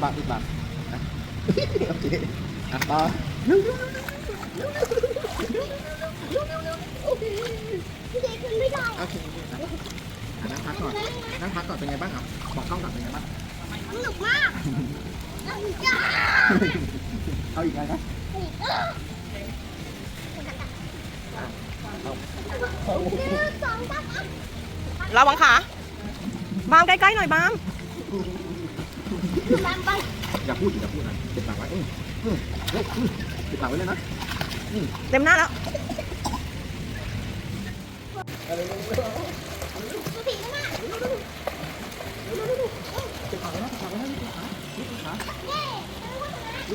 ปิดปากปิดปากนะโอเคอะต่อพี่เด็กขึ้นไม่ได้โอเคอะนั่งพักก่อนนั่งพักก่อนเป็นไงบ้างครับบอกกล้องก่อนเป็นไงบ้างสนุกมากสนุกจ้าเอาอีกไหมครับหนึ่งสองสามอะระวังขาบ้ามใกล้ๆหน่อยบ้ามตามไป อย่าพูดอย่าพูดนะปิดปากไว้อืมอืมเฮ้ยอืมปิดปากไว้เลยนะเต็มหน้าแล้วดูสีมากปิดปากไว้นะปิดปากไว้นะปิดปากปิดปากเย้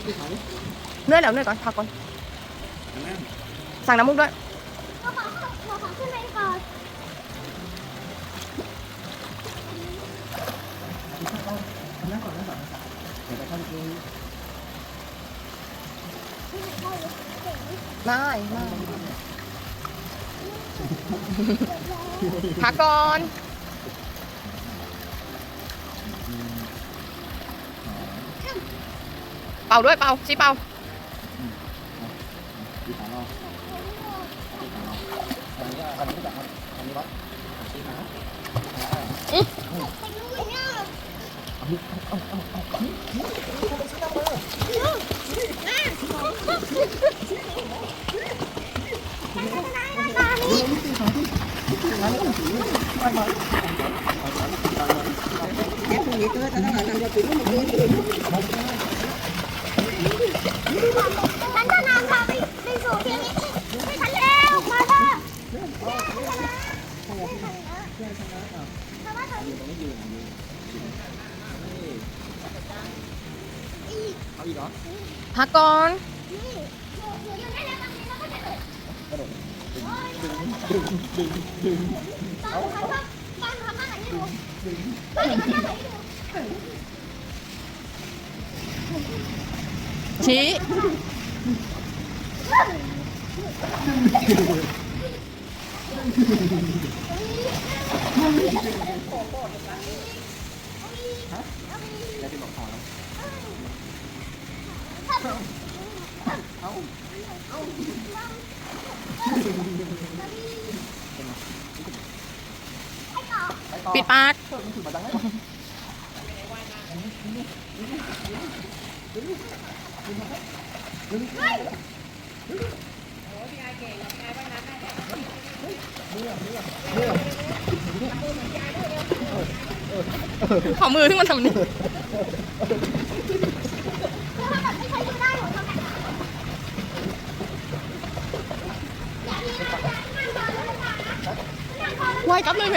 ปิดปาเหนื่อยแล้วเหนื่อยก่อนพักก่อนสั่งน้ำมุกด้วยขอขอขึ้นไปก่อน เดี๋ยวไปเข้าดูได้ได้พักก่อนเป่าด้วยเป่าชี้เป่าปิดปากรอปิดปากรออันนี้ก็อันนี้ก็แบบอันนี้วัดปิดปากนะ ไปดูเนี่ยมานี่ ฉันจะนำพาไปไปสู่ที่นี้ไปทันแล้วมาเถอะเพราะว่าตอนนี้อีกเอาอีกเหรอพักก่อนนี่หนูหนูอยู่ได้แล้วตอนเราก็จะเกิดกระโดดดึงดึงดึงดึงตอนทำว่านทำอาหารให้ดูตอนทำอาหารให้ดู ชี้แล้วที่บอกพอแล้วเอาไปต่อปิดปาก ขอมือที่มันทำนี่ ถ้าแบบไม่ใช้ดูได้หนูทำแบบนั่งก่อนแล้วนะคะนั่งก่อนแล้ว ไหวกลับเลยเพ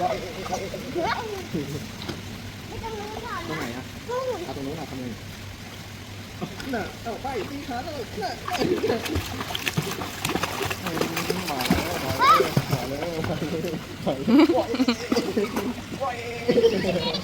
ตรงไหนอะเอาตรงนู้นอะทำไงน่ะเอาไปตีขาเลยน่ะมาแล้วมาแล้วมาแล้วมาแล้ว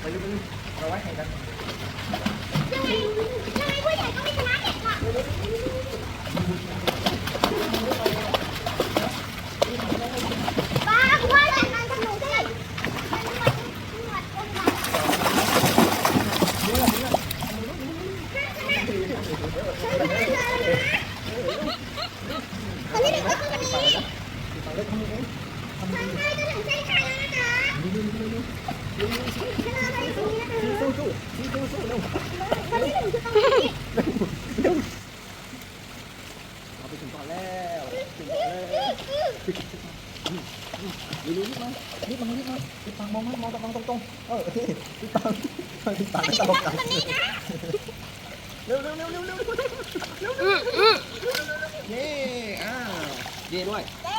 ไปลุยเราไว้แข่งกันยัไงยัไงผู้ใหญ่ก็ไม่ชนะเด็กอะบ้าคุณว่าแต่งงานกับหนูสิคนที่หนึ่งก็คือคนนี้ทำได้ก็ถึงใจใคร เอาไปถึงก่อนแล้วถึงก่อนแล้วรีบรีบมารีบมารีบมารีบปังมองมามองตรงตรงตรงเออรีบปังรีบปังตลกกันตรงนี้นะเร็วเร็วเร็วเร็วเร็วอืมอืมเย่อ้าวเย่ด้วยเด้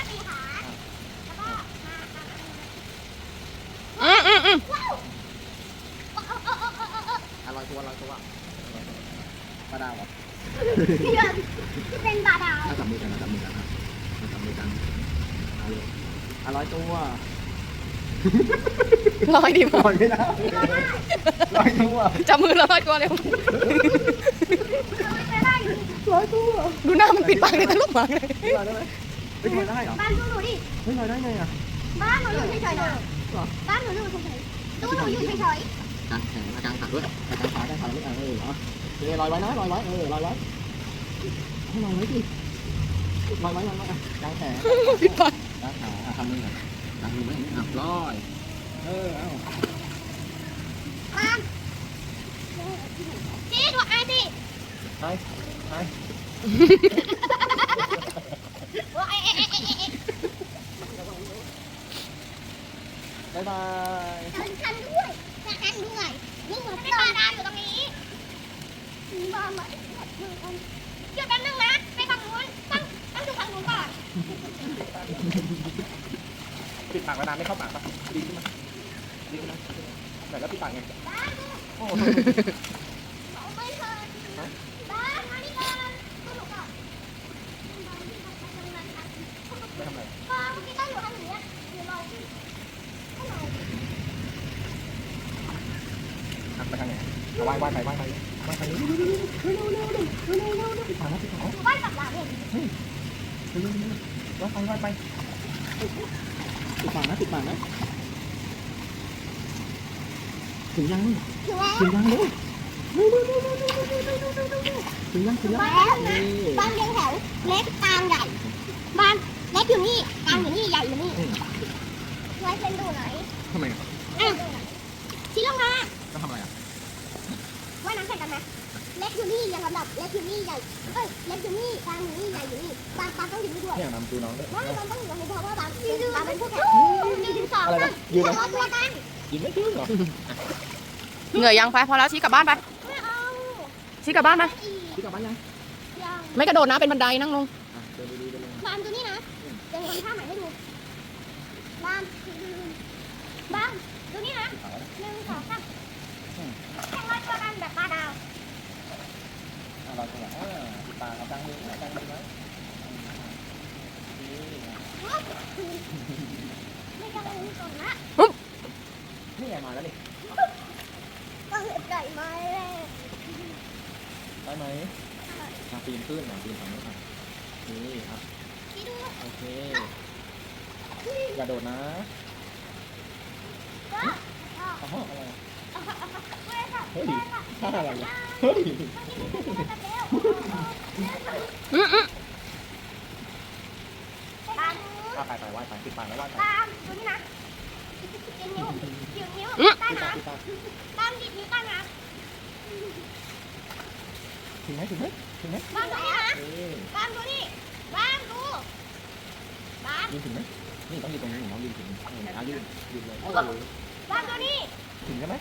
เดือนเป็นบาดาวถ้าจับมือกันนะจับมือกันนะจับมือกันเอาเลยอร่อยตัวลอยดิลอยไม่ได้ลอยตัวจับมือแล้วลอยตัวเร็วไม่ได้อยู่ลอยตัวดูหน้ามันปิดปากเลยตลกมากเลยลอยได้ไหมไม่ลอยได้เหรอบ้านดูหนูดิไม่ลอยได้ไงอะบ้านหนูอยู่เฉยๆนะบ้านหนูอยู่เฉยๆดูหนูอยู่เฉยๆกางแขนกางขาด้วยกางขากางขาไม่กางเออเหรอเออลอยไว้นะลอยไว้เออลอยไว้ nói gì mời mời mời đau แผลดาวแผลทำมือหน่อยทำมือไม่เห็นอ่ะร้อยเออเอาจีดูไอ้ดิไปไปบ๊ายบายฉันฉันด้วยฉันฉันด้วยนี่หนูไม่ได้ปลาดาวอยู่ตรงนี้มีบอลมาหมดมือ หยุดแป๊บนึงนะไปฝั่งนู้นต้องต้องดูฝั่งนู้นก่อน ปิดปากมานานไม่เข้าปากปะดีขึ้นมาดีขึ้นมาไหนแล้วปิดปากไงบ้านโอ้เขาไม่เคยบ้านมานี่ก่อนดูหนูก่อนบ้านที่ทำทำงานค่ะไม่ทำอะไรฟ้าเมื่อกี้ตั้งอยู่ทางนี้หนูลอยขึ้นข้างในหักไปทางไหนเอาว่ายว่ายไปว่ายไป ว่าไปเร็วเร็วเร็วเร็วเร็วเร็วเร็วเร็วเร็วปิดปากนะปิดปากหนูบ้านกลับหลังเองเร็วเร็วเร็วว่ายไปว่าไปปิดปากนะปิดปากนะถึงยังถึงแล้วถึงยังเร็วถึงยังถึงยังบ้านนี่บ้านเรียงแถวเล็กกลางใหญ่บ้านเล็กอยู่นี่กลางอยู่นี่ใหญ่อยู่นี่ไว้เส้นดูหน่อยทำไมอะชี้ลงมาก็ทำอะไรอะ ว่ายน้ำแข่งกันไหมเล็กอยู่นี่ยังลำดับเล็กอยู่นี่ใหญ่เอ้ยเล็กอยู่นี่กลางอยู่นี่ใหญ่อยู่นี่บางบางต้องอยู่นี่ด้วยเนี่ยนำตูน้องด้วยไม่บางต้องอยู่ตรงนี้เพราะว่าบางบางเป็นพวกแข่งยืนสองอะไรนั่นะงยืนแข่นะงตัวกันยืนไม่ยืนเหรอเหนื่อยยังไปพอแล้วชี้กลับบ้านไปไม่เอาชี้กลับบ้านไปอีกพี่กลับบ้านยังยังไม่กระโดดนะเป็นบันไดนั่งลง อะเดินดีๆเดินลง บางดูนี่นะเดี๋ยวทำท่าใหม่ให้ดูบางบางดูนี่นะ หนึ่งสองสามแข่งรอยตัวกันแบบปลาดาว อะ เราจะอ่าปิดปากเอาตั้งมือตั้งมือไว้ไม่ต้องรู้ก่อนนะนี่ไงมาแล้วนี่ก็เห็นไก่ม้แรกได้ไหมอะปีนขึ้นอะปีนฝั่งนู้นอะนี่อะพี่ดูโอเคอย่าโดดนะก็อ๋ออะไรเฮ้ยท่าอะไรอะเฮ้ย อืมอืมตามอะไปไปไหว้ไปปิดปากแล้วไหว้ไปตามดูนี่นะกินนิ้วกินนิ้วใต้ปิดน้ปากปิดปากำตามดิบนิ้วใต้น้ถึงไหมถึงไหมถึงไหมำบ้างดูนี่นะเอ้ยบ้างดูนี่บ้างดูบ้างยืนถึงไหมนี่ต้องยืนตรงนี้น้องยืนถึงเอออะยืนยืนเลยเออบ้างดูนี่ถึงใช่ไหม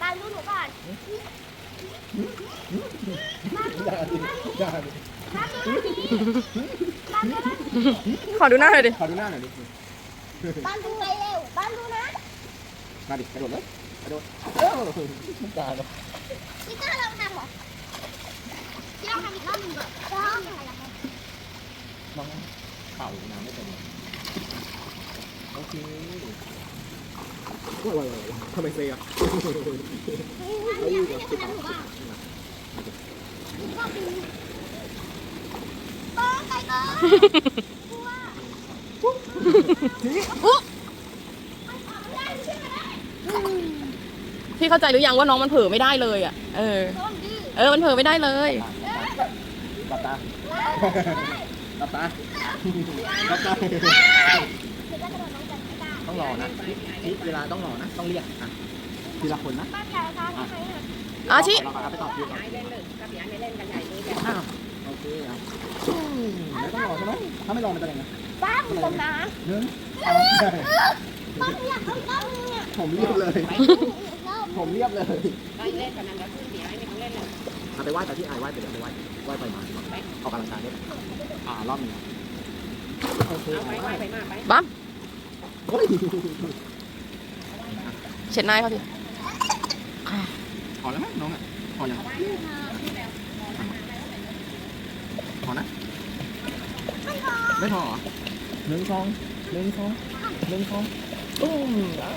บ้างดูหนูก่อน อย่าดิอย่าดิบ้างดูนี่บ้างดูนะขอดูหน้าหน่อยดิ ขอดูหน้าหน่อยดิ บ้างดูไปเร็วบ้างดูนะมาดิกระโดดเลยกระโดดเออไม่กล้าเนอะพี่ก้าลองทำเหรอพี่ลองทำอีกรอบหนึ่งก่อนลองทำอะไรครับน้องเป่าน้ำไม่เป็นโอเค ว้าวว้าวทำไมเซ่อะเฮ้ยอยากให้ทำหนูบ้างก็คือบ้างไก่ก็กลัวมันออกไม่ได้ใช่ไหมพี่เข้าใจหรือยังว่าน้องมันเผลอไม่ได้เลยอะ เออต้นดื้อเออ มันเผลอไม่ได้เลยหลับตาหลับตาหลับตา ต้องรอนะนี่เวลาต้องรอนะ ต้องเรียกอะทีละคนนะบ้านใหญ่ทางไหนอะอาชิเราไปต่อคิวก่อนเล่นเลยกับยายไม่เล่นกันใหญ่เลยแบบอ้าวโอเคอะไม่ต้องรอใช่ไหมถ้าไม่รอมันจะยังไงบ้านอยู่ตรงน้หนึ่งำบ้านอยากเอาอีกรอบนึงอะผมเรียบเลยอีกรอบผมเรียบเลยได้เล่นกันนั้นแล้วขึ้นเสียไม่ต้องเล่นเลยเอาไปไหว้แต่ที่ไอไหว้ไปเดี๋ยวไปไหว้ไหว้ไปมาออกกำลังกายด้วยอ่ารอบนึงโอเคเอาไปไหว้ไปมาไปบัมโอ้ย เช็ดหน้าให้เขาทีพอแล้วมั้งน้องอะพอยังพอนะไม่พอไม่พอเหรอหนึ่งสองหนึ่งสองหนึ่งสองตุ้มอ่า